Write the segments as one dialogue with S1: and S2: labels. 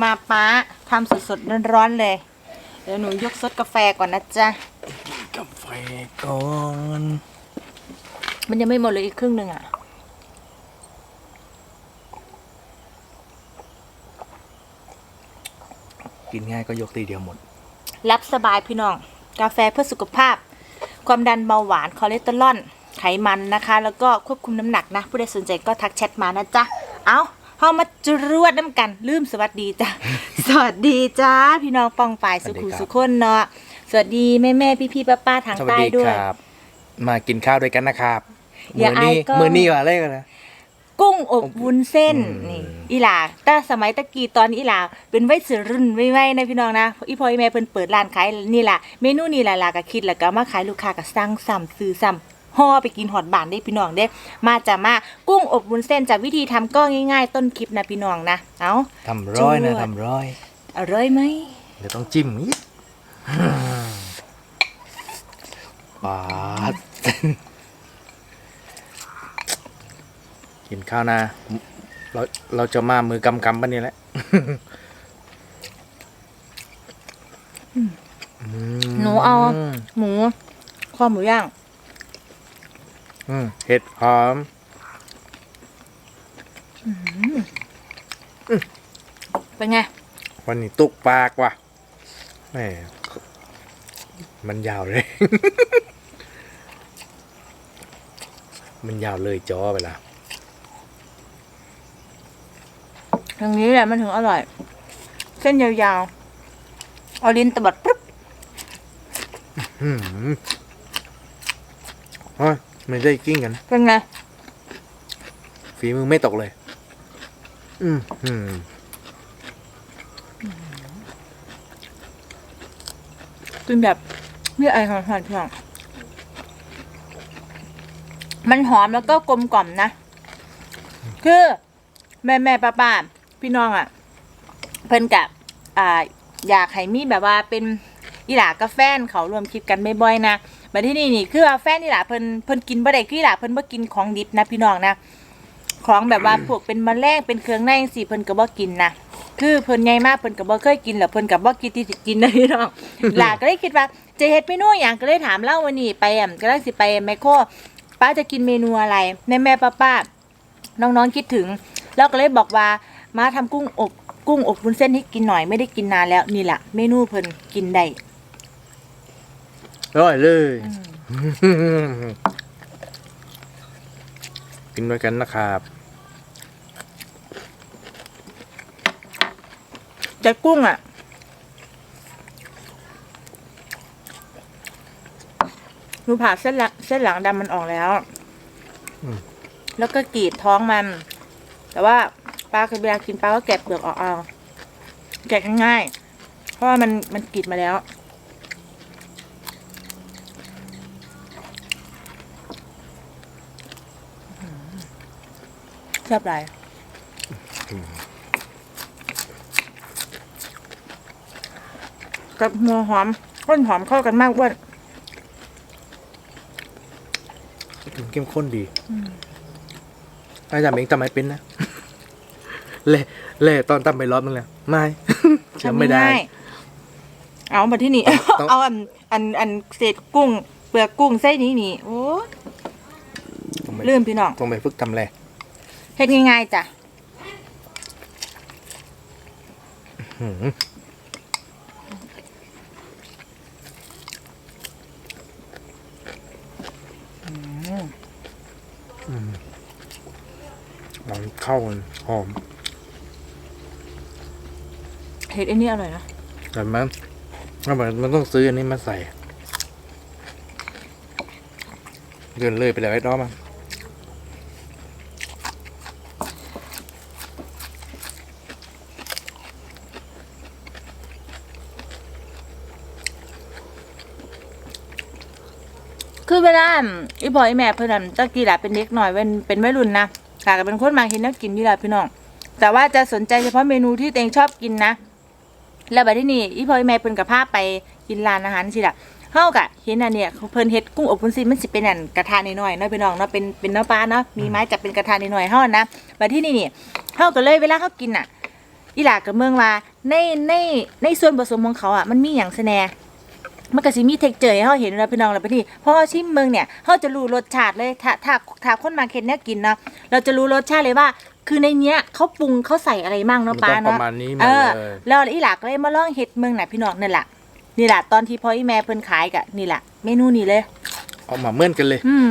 S1: มาป้าทำสดๆร้อนๆเลย เดี๋ยวหนูยกซดกาแฟก่อนนะจ๊ะ
S2: กาแฟก่อน
S1: มันยังไม่หมดเลยอีกครึ่งหนึ่งอะ
S2: กินง่ายก็ยกตีเดียวหมด
S1: รับสบายพี่น้อง กาแฟเพื่อสุขภาพ ความดันเบาหวานคอเลสเตอรอลไขมันนะคะ แล้วก็ควบคุมน้ำหนักนะ ผู้ใดสนใจก็ทักแชทมานะจ๊ะ เอา เข้ามาจรวดน้ำกัน ลืมสวัสดีจ้ะ สวัสดีจ้าพี่น้องปองป่าย
S2: สวั
S1: สุ
S2: สดี
S1: ขุ
S2: ครับ
S1: สุขคนเนาะสวัสดีแม่แม่พี่พี่ป้าป้าๆทาง
S2: สวัส
S1: ใต้
S2: ดี
S1: ด้วย
S2: ครับมากินข้าวด้วยกันนะครับ
S1: อย่า
S2: มืนี้
S1: อายกล้อง
S2: มือนี้ว่าอะไรกันนะ
S1: กุ้งอบวุ้นเส้น
S2: อืม
S1: นี่อีหลาแต่สมัยตะกี้ตอนอีหลาเป็นไว้สื่อรุ่นไว้ไว้นะพี่น้องนะอีพออีแม่เพิ่นเปิดร้านขายนี่แหละเมนูนี่แหละลาก็คิดแล้วก็มาขายลูกค้าก็สั่งซ้ำซื้อซ้ำ ห่อไปกินหอดบ้านได้พี่น้องเด้ มาจะมากุ้งอบวุ้นเส้นจากวิธีทำก็ง่ายๆ ต้นคลิปนะพี่น้องนะ เอา
S2: ทำร้อยนะ
S1: จวด
S2: ทำร้อย
S1: อร่อยไหม
S2: เดี๋ยวต้องจิ้มอีกปาดกินข้าวนะ เราเราจะมามือกำกำปะเนี่ยแหละม
S1: หนูเอาหมูข้อหมูย่าง
S2: อืมเห็ดหอม
S1: เป็นไง
S2: วันนี้ตุกปากว่ะแหมมันยาวเลย มันยาวเลยจอไปละ
S1: อย่างนี้แหละมันถึงอร่อย เส้นยาวๆ เอาลิ้นตบัดปุ๊บ
S2: อืมโอ้ย ไม่ได้กิ้งกัน
S1: เป็นไง
S2: ฝีมือไม่ตกเลย อืมอืม
S1: กินแบบไม่ไอหอมๆพี่น้องมันหอมแล้วก็กลมกล่อมนะ คือ แม่แม่ป้าป้าพี่น้องอะ เพิ่นกับอ่า อยากให้มีแบบว่าเป็นอีหลากับแฟนเขารวมคลิปกันบ่อยๆนะ มาที่นี่นี่คือว่าแฟนอีหลาเพิ่นเพิ่นกินบ่ได้คืออีหลาเพิ่นบ่กินของดิบนะพี่น้องนะของแบบว่าพวกเป็นแมลงเป็นเครื่องในจังซี่เพิ่นก็บ่กินนะคือเพิ่นใหญ่มากเพิ่นก็บ่เคยกินแล้วเพิ่นก็บ่คิดที่สิกินนะพี่น้องหลานก็เลยคิดว่าจะเฮ็ดเมนูหยังก็เลยถามเล่าวันนี้ไปอะก็เลยสิไปแมคโครป้าจะกินเมนูอะไรแม่แม่ป้าป้าน้องๆคิดถึง แล้วก็เลยบอกว่ามาทำกุ้งอบกุ้งอบวุ้นเส้นให้กินหน่อยไม่ได้กินนานแล้วนี่แหละเมนูเพิ่นกินได้
S2: อ ร่อยเลยกินด้วยกันนะครับ
S1: แต่กุ้งอะ หนูผ่าเส้นหลังเส้นหลังดำมันออกแล้ว แล้วก็กรีดท้องมัน แต่ว่าปลาคือเวลากินปลาก็แกะเปลือกออกเอาแกะง่ายๆเพราะว่ามันมันกรีดมาแล้ว ซ่บไรกับหัวหอมต้นหอมเข้ากันมากอ้วน
S2: ถึงเข้มข้นดีอาจารย์เองทำไมเป็นนะเล่เล่ตอนตั้มไปรอบนึงแล้วไม่จำไม่ได้
S1: ง่ายๆเอามาที่นี่
S2: ต้อง
S1: เอาอัน อันอันเศษกุ้ง เปลือกกุ้งไส้นี้นี่โอ้ย
S2: ต้องไป
S1: ลืมพี่น้อง
S2: ต้องไปฝึกทำแหละ
S1: เฮ็ดง่ายๆจ้ะ
S2: หืมมันเข้ากันหอม
S1: เฮ็ดอันนี้อร่อยนะ
S2: แต่มันมันมันต้องซื้ออันนี้มาใส่เกินเลยไปแล้วไอ้น้อมัน
S1: คือเวลาอีพ่ออีแม่เพิ่นนั่นตะกี้ล่ะเป็นเด็กหน่อยเป็นเป็นวัยรุ่นนะค่ะก็เป็นคนมาเห็นแนักกินอยู่ละพี่น้อง แต่ว่าจะสนใจเฉพาะเมนูที่ตัวเองชอบกินนะ แล้วบัดที่นี่อีพ่ออีแม่เพิ่นกับพาไปกินร้านอาหารสิละเฮากะเห็นอันเนี้ยเพิ่นเฮ็ดกุ้งอบวุ้นเส้นมันสิเป็นอันกระทะน้อยๆเนาะพี่น้องเนาะเป็นเป็นเนื้อปลาเนาะมีไม้จับเป็นกระทะน้อยๆเฮานะบัดที่นี่นี่เฮาก็เลยเวลาเฮากินน่ะอีหลากับเมืองว่าในในในส่วนผสมของเขาอะมันมีอย่างแสแน่ มันก็สิมีเทคเจอร์ให้เขาเห็นแล้วพี่น้องแล้วไปที่พอเขาชิมเมืองเนี่ยเขาจะรู้รสชาติเลยถ้าถ้าถ้าคนมาเค็นเนี่ยกินเนาะเราจะรู้รสชาติเลยว่า คือในเนี้ยเขาปรุงเขาใส่อะไรมั่ง
S2: มัน
S1: เนาะ
S2: ต้
S1: ป้า
S2: องป
S1: เนาะ
S2: ระมาณนี้
S1: เอ
S2: มา
S1: อ
S2: เลย
S1: แล้วอีหลากเลยมาลองเฮ็ดเมืองน่ะพี่น้องนั่นแหละนี่แหละตอนที่พ่ออีแม่เพิ่นขายกะนี่แหละเมนูนี้เลย
S2: เอามาเหมือนกันเลย
S1: อืม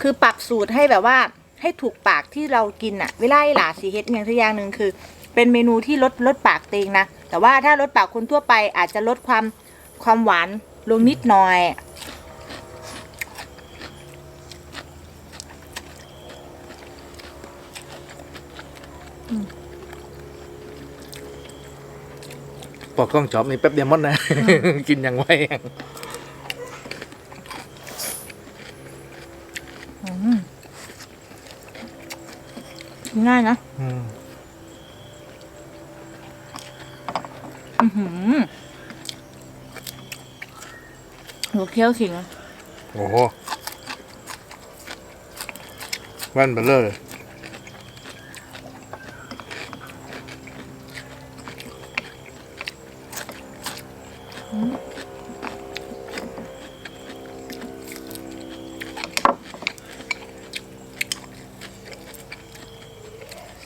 S1: คือปรับสูตรให้แบบว่า ให้ถูกปากที่เรากินอะเวลาไอ้หลาสีเฮ็ดอย่างทุกอย่างหนึ่งคือ เป็นเมนูที่ลดลดปากเตงนะ แต่ว่าถ้าลดปากคนทั่วไปอาจจะลดความความหวานลงนิดหน่อย
S2: ปอกกล้องจอบนี่แป๊บเดียวหมดนะ กินอย่างไว
S1: ง่ายนะ
S2: อืม
S1: อือหือหัวเคี้ ยวขิงอะ
S2: โอ้โหแว่นเบลเลอร์เลย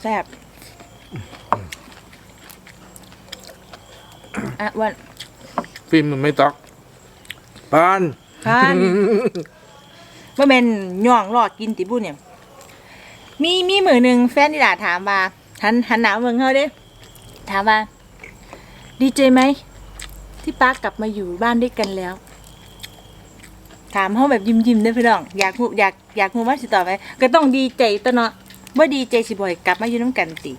S1: แซ่บอะอ้วัน
S2: ฟิล์มมันไม่ตอก ปาน
S1: ทาน ว่าเป็นย่องหลอดกินติบุเนี่ย มีมีมือหนึ่งแฟนที่ด่าถามว่าหันหันหนาวเมืองเขาเด้ ถามว่า ดีใจไหม ที่ป้ากลับมาอยู่บ้านด้วยกันแล้ว ถามเขาแบบยิ้มยิ้มๆได้อพี่น้อง อยากรู้อยากอยากรู้ว่าสิต่อไปก็ต้องดีใจตวเนาะว่าดีใจสิบ่อยกลับมาอยู่น้ำกันติ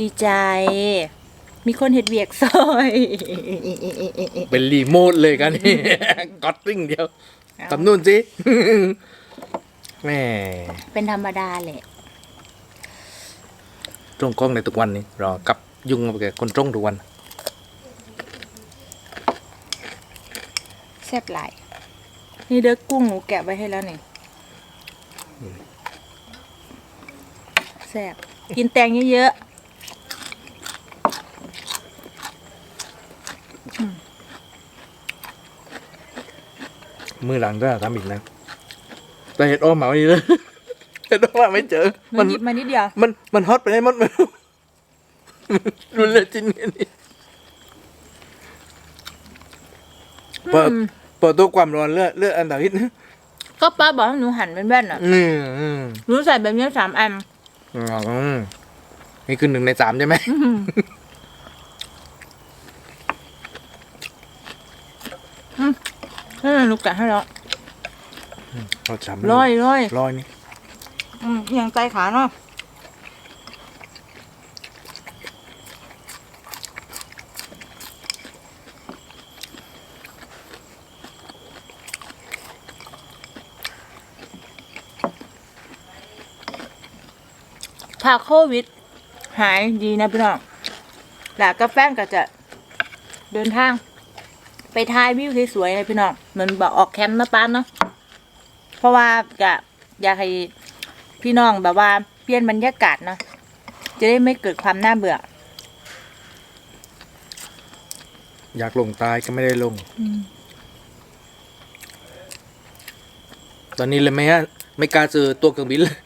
S1: ดีใจ มีคนเห็ดเวียกซอย
S2: เป็นรีโมทเลยกันนี่กดติ้งเดียวทำนู่นสิ แม่
S1: เป็นธรรมดาแหละ
S2: ตรงกล้องในทุกวันนี้รอกับยุ่งกับแกคนตรงทุกวัน
S1: แซ่บหลาย นี่เด้อกุ้งหนูแกะไว้ให้แล้วนี่แซ่บกินแตงเยอะ
S2: มือหลังก็ทำอีกนะ แต่เห็ดอ้อมมาไม่เลยเห็ดอ้อมมาไม่เจอ
S1: ๆหนู
S2: มัน
S1: หยิบมานิดเดียว
S2: มันมันฮอตไปได้หมดมันรุนเลยจริงๆนี่เปิด
S1: อืม
S2: เปิดตัวความร้อนเลือดเลือดอันดับฮิตนะ
S1: ก็ป้าบอกให้หนูหั่นเป็นแว่นอะ
S2: นี่อืม
S1: หนูใส่แบบนี้สามอัน
S2: อืมนี่คือหนึ่งในสามใช่ไหม
S1: อืมอื นี่หนูแกะให้แล้ว
S2: เราสาม
S1: ร้อยร้อย
S2: ร้อยนี่
S1: อืมอย่างใจขาเนาะถ้าโควิด หายดีนะพี่น้องแล้วก็แฟนก็จะเดินทาง ไปถ่ายวิวสวยๆเลยพี่น้องเหมือนบอกออกแคมป์นะป้านเนาะเพราะว่าก็อยากให้พี่น้องแบบว่าเปลี่ยนบรรยากาศเนาะจะได้ไม่เกิดความน่าเบื่อ
S2: อยากลงตายก็ไม่ได้ลงตอนนี้เลยไหมฮะไม่กล้าซื้อตัวเครื่องบินเลย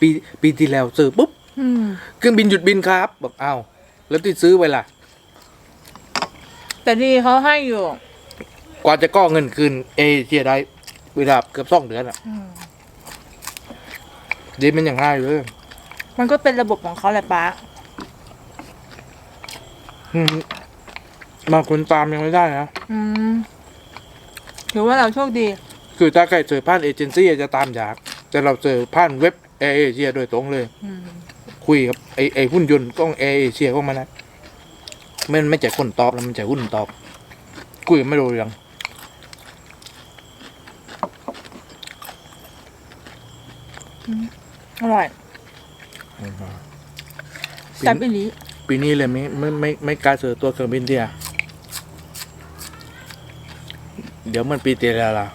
S2: ปีปีที่แล้วซื้อปุ๊บ
S1: อืม
S2: เครื่องบินหยุดบินครับ บอกอ้าวแล้วที่ซื้อไว้ล่ะ
S1: แต่ดีเขาให้อยู่
S2: กว่าจะก้อเงินคืนเอเชียได้เวลาเกือบสองเดือนอะ
S1: อืม
S2: ดีมันอย่างง่ายเลย
S1: มันก็เป็นระบบของเขาแหละป้า
S2: อืมบางคนตามยังไม่ได้นะ
S1: อืมถือว่าเราโชคดี
S2: คือถ้าใครเจอผ่านเอเจนซี่อาจจะตามยาก แต่เราเจอผ่านเว็บแอร์เอเชียโดยตรงเลย
S1: อืม
S2: คุยกับไอไอหุ้นยนต์กล้องแอร์เอเชียก็มานะ มันไม่ใช่คนตอบแล้วมันใช่หุ้นตอบคุยกันไม่รู้เรื่อง
S1: อร่อยแซ่บอีหลี
S2: ปีนี้เลยไม่ไม่ไม่ไม่กล้าซื้อตัวเครื่องบินเที่ยเดี๋ยวมันปีเตียแล้วล่ะ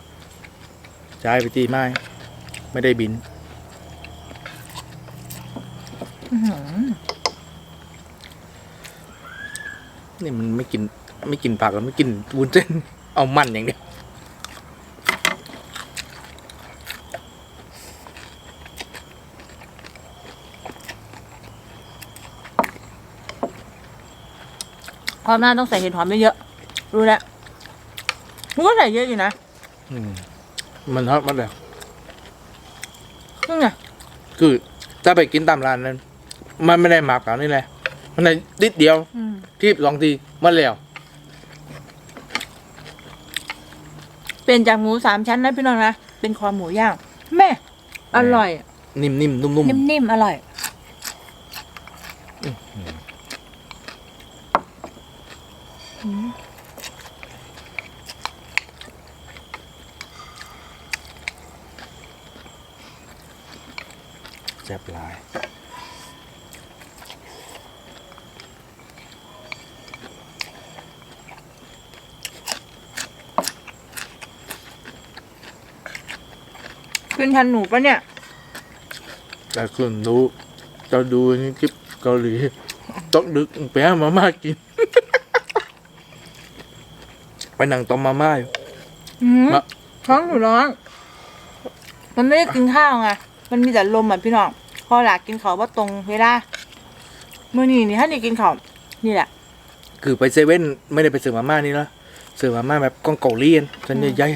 S2: จ่ายไปตีไม่ไม่ได้บิน
S1: อื้อหือ
S2: นี่มันไม่กินไม่กินผักแล้วไม่กินวุ้นเส้นเอามันอย่างเดียว
S1: ความหน้าต้องใส่เห็ดหอมเยอะๆรู้แล้วมันก็ใส่เยอะอยู่นะ
S2: อืมมันทอดมันเลย
S1: นี่ไง
S2: คือถ้าไปกินตามร้านนั้น มันไม่ได้หมักอะนี่แหละมันได้นิดเดียว
S1: อืม
S2: ที่สองทีมันแล้ว
S1: เป็นจากหมูสามชั้นนะพี่น้องนะเป็นคอหมูย่างแม่อร่อย
S2: นิ่มๆนุ่ม
S1: นิ่มๆอร่อย
S2: ๆแซ่บหลาย
S1: ขึ้น ทันหนูปะเนี่ย
S2: แต่คุณรู้จะดูนี่คลิปเกาหลีต้องดึกไปหามาม่ากิน ไปนั่งต้มมาม่าอยู่
S1: อืม
S2: มะ
S1: ท้องหนูร้อง มันไม่ได้กินข้าวไง มันมีแต่ลมอะพี่น้อง พอหลักกินข้าวว่าตรงเวลาเมื่อนี้นี่ถ้านี่กินข้าวนี่แหละ
S2: คือไปเซเว่นไม่ได้ไปซื้อมาม่านี่นะซื้อมาม่าแบบกล้องเกาหลีอันฉันใหญ่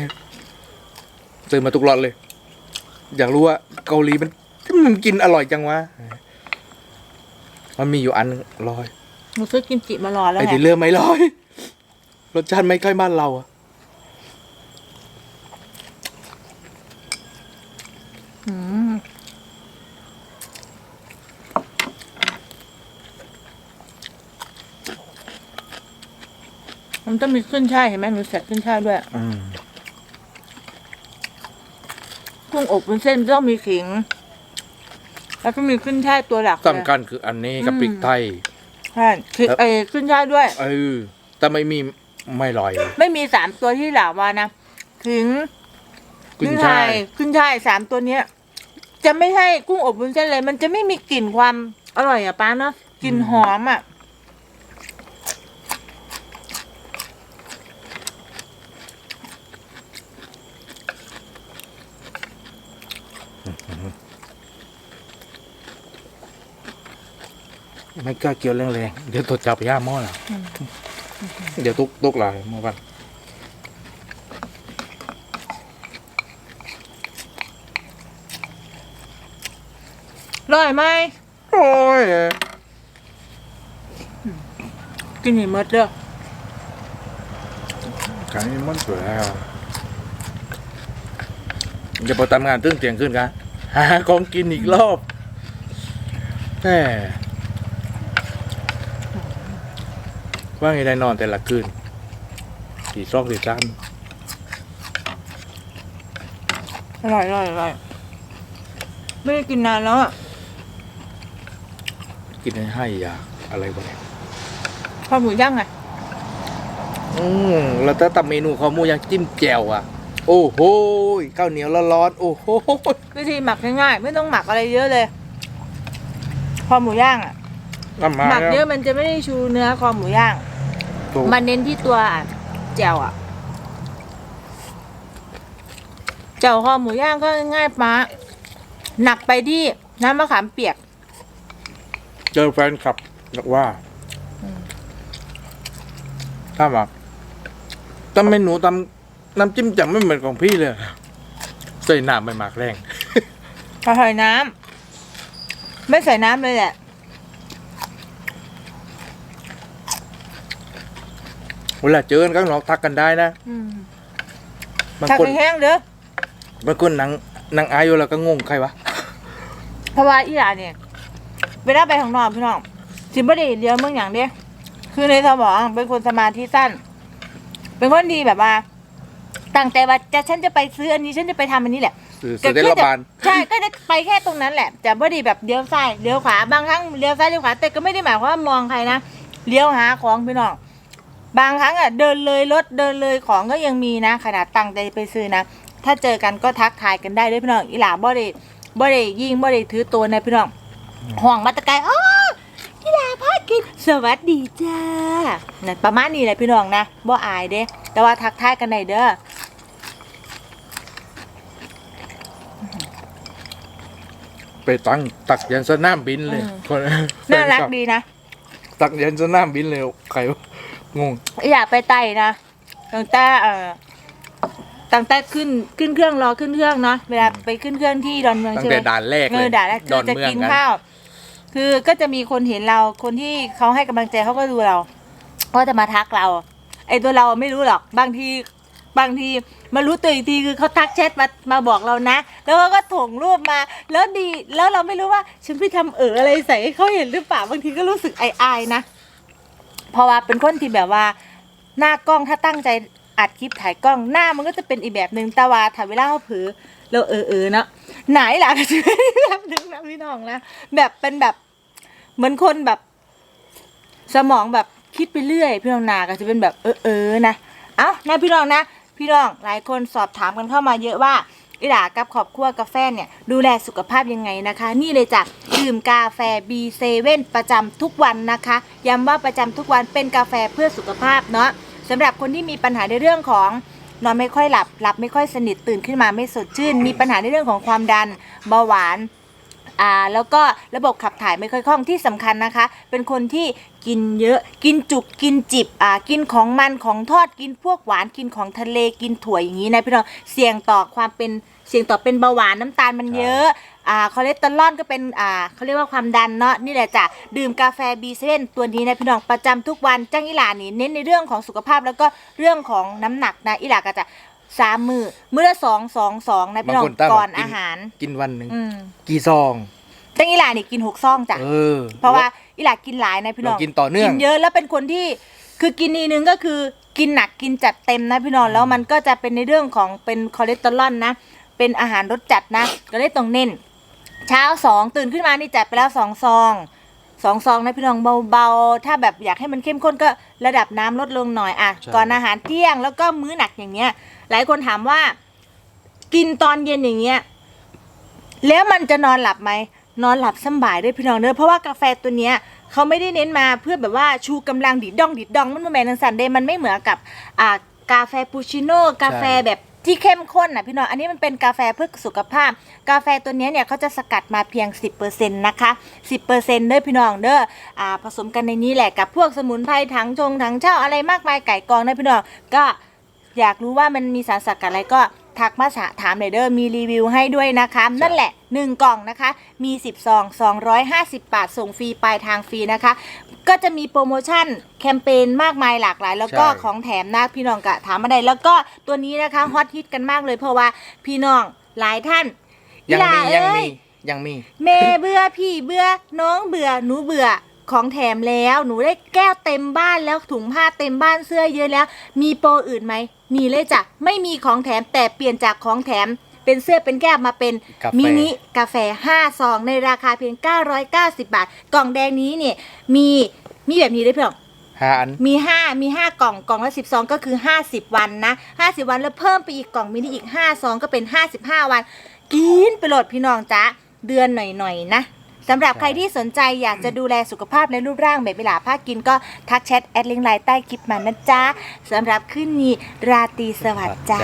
S2: ๆซื้อมาทุกรอดเลย อยากรู้ว่าเกาหลีมันมันกินอร่อยจังวะมันมีอยู่อันหนึ่งอร่อย
S1: หนูซื้อกิมจิมารอแล้ว
S2: ไอ้
S1: ไง
S2: ที่เลือไม่ร้อย รสชาติไม่ใกล้บ้านเราอะ
S1: อืมมันต้องมีขึ้นช่ายเห็นไหมหนูใส่ขึ้นช่ายด้วย
S2: อืม
S1: กุ้งอบวุ้นเส้นต้องมีขิง แล้วก็มีขึ้นช่ายตัวหลักเลย
S2: สำคัญคืออันนี้กับ
S1: อืม
S2: พริกไทย
S1: ใช่ขิง
S2: แล้ว
S1: เอ้ยขึ้นช่ายด้วย
S2: เออแต่ไม่มีไม่ลอย
S1: ไม่มีสามตัวที่หลาว่านะขิง
S2: กุ้
S1: ขึ้
S2: ง
S1: น
S2: ช่า
S1: ช่ายยขึ้นช่ายสามตัวเนี้ย จะไม่ใช่กุ้งอบวุ้นเส้นเลย มันจะไม่มีกลิ่นความอร่อยอะป้าเนาะกลิ่นหอมอะ
S2: ไม่กล้าเกี่ยวแรงๆเดี๋ยวตัวจับย่าหม้อละเดี๋ยวตุกตุกหลายหม้อกัน
S1: อร่อยไหม
S2: โอ้ย
S1: กินหิมดเด้อ
S2: ขายมันสวยแล้วจะไปทำงานตึ้งเตียงขึ้นกันหาของกินอีกรอบแหม ว่าไงได้นอนแต่ละคืนสี่ซอกสี่ซ้
S1: อร่อยอร่อยอร่อยไม่ได้กินนานแล้วอะำ
S2: กินให้ให้ยาอะไรวะเนี่ย
S1: ข้าวหมูย่างไง
S2: อืมแล้วถ้าทำเมนูข้าวหมูยังจิ้มแจ่วอะ โอ้โหข้าวเหนียวร้อนๆโอ้โห
S1: วิธีหมักง่ายๆไม่ต้องหมักอะไรเยอะเลย คอหมูย่างอะ
S2: น้ำมา
S1: หมัก
S2: แล้ว
S1: เยอะมันจะไม่ได้ชูเนื้อคอหมูย่าง
S2: ถูก
S1: มันเน้นที่ตัวแจ่วอะแจ่วคอหมูย่างก็ง่ายป้าหนักไปที่น้ำมะขามเปียก
S2: เจอแฟนคลับบอกว่าถ้าแบบทำเมนูทำน้ำจิ้มจังไม่เหมือนของพี่เลยใส่น้ำไม่มากแรง
S1: ใส่น้ำไม่ใส่น้ำเลยแหละ
S2: เวลาเจอกันข้างนอกทักกันได้นะ
S1: อืม
S2: บาง
S1: ถัก
S2: คน
S1: แห้งๆเด้อบา
S2: งคนหนังหนังอายอยู่แล้วก็งงใครวะ
S1: เพราะว่าอีหลาเนี่ยเวลาไปข้างนอกพี่น้องสิบ่ได้เรียนเมืองอย่างเด้คือในสมองเป็นคนสมาธิสั้น เป็นคนดีแบบว่าตั้งใจว่าจะฉันจะไปซื้ออันนี้ฉันจะไปทำอันนี้แหละ
S2: สื่อเสด็จระบาล
S1: ใช่ก็ได้ไปแค่ตรงนั้นแหละ แต่ไม่ได้แบบเลี้ยวซ้ายเลี้ยวขวาบางครั้งเลี้ยวซ้ายเลี้ยวขวาแต่ก็ไม่ได้หมายความว่ามองใครนะเลี้ยวหาของพี่น้อง บางครั้งอะเดินเลยรถเดินเลยของก็ยังมีนะขนาดตั้งใจไปซื้อนะ ถ้าเจอกันก็ทักทายกันได้ด้วยพี่น้องอีหลาบ่ได้บ่ได้ยิงบ่ได้ถือตัวนะพี่น้องห่วงมาแตะไกลอ๋อที่ลาพากินสวัสดีจ้านั่นประมาณนี้แหละพี่น้องนะบ่อายเด้แต่ว่าทักทายกันได้เด้อ
S2: ไปตั้งตักยันสนามบินเลยคน
S1: น่ารักดีนะ
S2: ตักยันสนามบินเลยใครวะ งง
S1: อยากไปไต่นะตั้งแต่เอ่อตั้งแต่ขึ้นขึ้นเครื่องรอขึ้นเครื่องเนาะเวลาไปขึ้นเครื่องที่ดอนเมือง
S2: ตั้ง
S1: ใช่ไหม
S2: แต่ด่านแรก
S1: เอ
S2: เลย
S1: อด่าแรก
S2: ด
S1: คือ
S2: อน
S1: จะ
S2: เมือง
S1: กิน
S2: กัน
S1: ข้าวคือก็จะมีคนเห็นเรา คนที่เขาให้กำลังใจเขาก็ดูเรา ก็จะมาทักเรา ไอ้ตัวเราไม่รู้หรอก บางที บางที มารู้ตัวอีกทีคือเขาทักแชทมา มาบอกเรานะ แล้วเขาก็ถ่งรูปมา แล้วดี แล้วเราไม่รู้ว่า ฉันไปทำเอออะไรใส่ให้เขาเห็นหรือเปล่า บางทีก็รู้สึกอายๆนะ เพราะว่าเป็นคนที่แบบว่าหน้ากล้องถ้าตั้งใจอัดคลิปถ่ายกล้องหน้ามันก็จะเป็นอีกแบบหนึ่งแต่ว่าถ่ายเวลาเขาผือเราเออเออเนาะไหนล่ะก็จะเป็นอีกแบบหนึ่งนะพี่น้องนะแบบเป็นแบบเหมือนคนแบบ สมองแบบคิดไปเรื่อย พี่น้องนาก็จะเป็นแบบเออเออนะเอ้านะพี่น้องนะ พี่น้องหลายคนสอบถามกันเข้ามาเยอะว่า อิหลากับขอบครัวกาแฟเนี่ยดูแลสุขภาพยังไงนะคะ นี่เลยจ้ะดื่มกาแฟ B7 ประจำทุกวันนะคะ ย้ำว่าประจำทุกวันเป็นกาแฟเพื่อสุขภาพเนาะสำหรับคนที่มีปัญหาในเรื่องของนอนไม่ค่อยหลับ หลับไม่ค่อยสนิทตื่นขึ้นมาไม่สดชื่น มีปัญหาในเรื่องของความดันเบาหวาน อ่าแล้วก็ระบบขับถ่ายไม่ค่อยคล่องที่สำคัญนะคะ เป็นคนที่กินเยอะกินจุกกินจิบอ่ากินของมันของทอดกินพวกหวานกินของทะเลกินถั่วอย่างนี้นะพี่น้องเสี่ยงต่อความเป็นเสี่ยงต่อเป็นเบาหวานน้ำตาลมันเยอะอ่าคอเลสเตอรอลก็เป็นอ่าเขาเรียกว่าความดันเนาะนี่แหละจ้ะดื่มกาแฟบีเซนตัวนี้นะพี่น้องประจำทุกวันจ้างอิหลานี่เน้นในเรื่องของสุขภาพแล้วก็เรื่องของน้ำหนักนะอิหลาก็จะ สามมือมื้อละสองสองสองนะพี่น้อง
S2: บางคนตั้ง
S1: ก่อน
S2: กิน
S1: อาหาร
S2: กินวันหนึ่ง
S1: อืม
S2: กี่ซอง
S1: ตั้งอีหลานี่กินหกซองจ้ะ
S2: เออ
S1: เพราะว่าอีหลากินหลายนะพี่น้อง
S2: เรากินต่อเนื่อง
S1: กินเยอะแล้วเป็นคนที่คือกินนีนึงก็คือกินหนักกินจัดเต็มนะพี่น้องแล้วมันก็จะเป็นในเรื่องของเป็นคอเลสเตอรอลนะ เป็นอาหารรสจัดนะ ก็เลยต้องเน้น เช้าสองตื่นขึ้นมานี่จัดไปแล้วสองซอง สองซองนะพี่น้องเบาๆ ถ้าแบบอยากให้มันเข้มข้นก็ระดับน้ำลดลงหน่อยอะ
S2: ใช่
S1: ก่อนอาหารเที่ยงแล้วก็มื้อหนักอย่างเงี้ย หลายคนถามว่า กินตอนเย็นอย่างเงี้ยแล้วมันจะนอนหลับไหมนอนหลับสำบายด้วยพี่น้องเนอะเพราะว่ากาแฟตัวเนี้ยเขาไม่ได้เน้นมาเพื่อแบบว่าชูกำลังดิดดองดิดดองมันไม่แมนสันเดย์มันไม่เหมือนกับอ่ากาแฟปูชิโน่กาแฟแบบ ที่เข้มข้นอะพี่น้อง อันนี้มันเป็นกาแฟเพื่อสุขภาพ กาแฟตัวนี้เนี่ยเขาจะสกัดมาเพียง 10%นะคะ10%เด้อพี่น้องเด้ออ่าผสมกันในนี้แหละกับพวกสมุนไพรถังชงถังเช่าอะไรมากมายไก่กองนะพี่น้องก็อยากรู้ว่ามันมีสารสกัดอะไรก็ ทักมาถามเลยเด้อมีรีวิวให้ด้วยนะคะ นั่นแหละ 1 กล่องนะคะ มี 10ซอง250 บาท ส่งฟรีปลายทางฟรีนะคะ ก็จะมีโปรโมชั่นแคมเปญมากมายหลากหลาย แล้วก็
S2: ใช่
S1: ของแถมนะพี่น้องกะถามมาได้แล้วก็ตัวนี้นะคะฮอตฮิตกันมากเลยเพราะว่าพี่น้องหลายท่าน
S2: ยัง
S1: อีห
S2: มี
S1: ล่า
S2: ยัง
S1: เอ้
S2: มียังมี
S1: เมย์เบื่อพี่เบื่อน้องเบื่อหนูเบื่อ ของแถมแล้วหนูได้แก้วเต็มบ้านแล้วถุงผ้าเต็มบ้านเสื้อเยอะแล้ว มีโปรอื่นไหมมีเลยจ้ะไม่มีของแถมแต่เปลี่ยนจากของแถมเป็นเสื้อเป็นแก้วมาเป็น
S2: กาแฟ
S1: มินิกาแฟ5ซองในราคาเพียง 990 บาท กล่องแดงนี้เนี่ยมีมีแบบนี้ด้วยเพื่อน
S2: หาอัน
S1: มี 5 มี 5 กล่อง กล่องละ10ซองก็คือ 50 วันนะ 50 วันแล้วเพิ่มไปอีกกล่องมินิอีก5ซองก็เป็น 55 วัน กินไปโหลดพี่น้องจ๊ะเดือนหน่อยๆนะ สำหรับ
S2: ใช่
S1: ใครที่สนใจอยากจะดูแลสุขภาพและรูปร่างแบบเวลาภาคกินก็ทักแชทแอดลิงก์ไลน์ใต้คลิปมานะจ๊ะสำหรับขึ้นนี้ราตรีสวัสดิ์จ้า